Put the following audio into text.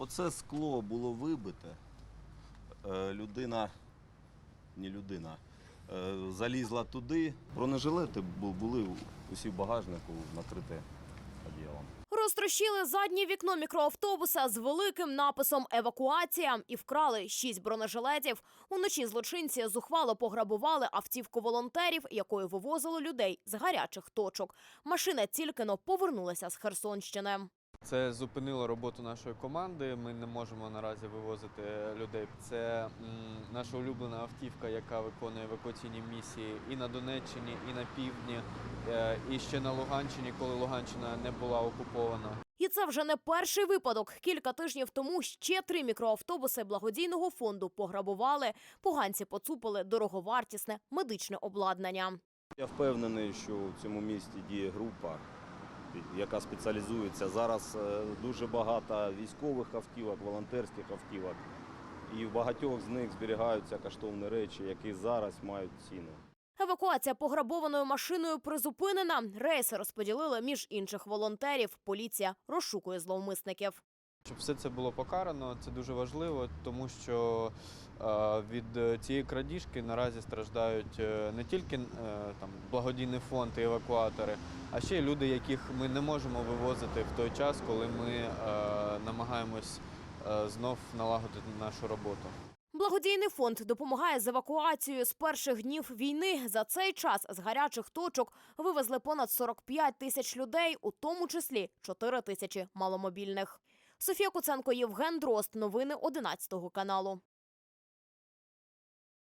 Оце скло було вибите. Е, Людина, не людина, е, залізла туди. Бронежилети бу- були усі в багажнику накриті одіялом. Розтрощили заднє вікно мікроавтобуса з великим написом Евакуація і вкрали шість бронежилетів. Уночі злочинці зухвало пограбували автівку волонтерів, якою вивозили людей з гарячих точок. Машина тільки но повернулася з Херсонщини. Це зупинило роботу нашої команди. Ми не можемо наразі вивозити людей. Це наша улюблена автівка, яка виконує евакуаційні місії і на Донеччині, і на півдні, е, і ще на Луганщині, коли Луганщина не була окупована. І це вже не перший випадок. Кілька тижнів тому ще три мікроавтобуси благодійного фонду пограбували. Поганці поцупили дороговартісне медичне обладнання. Я впевнений, що в цьому місті діє група, яка спеціалізується. Зараз е, дуже багато військових автівок, волонтерських автівок. І в багатьох з них зберігаються коштовні речі, які зараз мають ціну. Евакуація пограбованою машиною призупинена. Рейси розподілили між інших волонтерів. Поліція розшукує зловмисників. Щоб все це було покарано, це дуже важливо, тому що е, від цієї крадіжки наразі страждають е, не тільки е, там благодійний фонд і евакуатори, а ще й люди, яких ми не можемо вивозити в той час, коли ми намагаємось знов налагодити нашу роботу. Благодійний фонд допомагає з евакуацією з перших днів війни. За цей час з гарячих точок вивезли понад 45 тисяч людей, у тому числі 4 тисячі маломобільних. Софія Куценко, Євген Дрозд. Новини 11 каналу.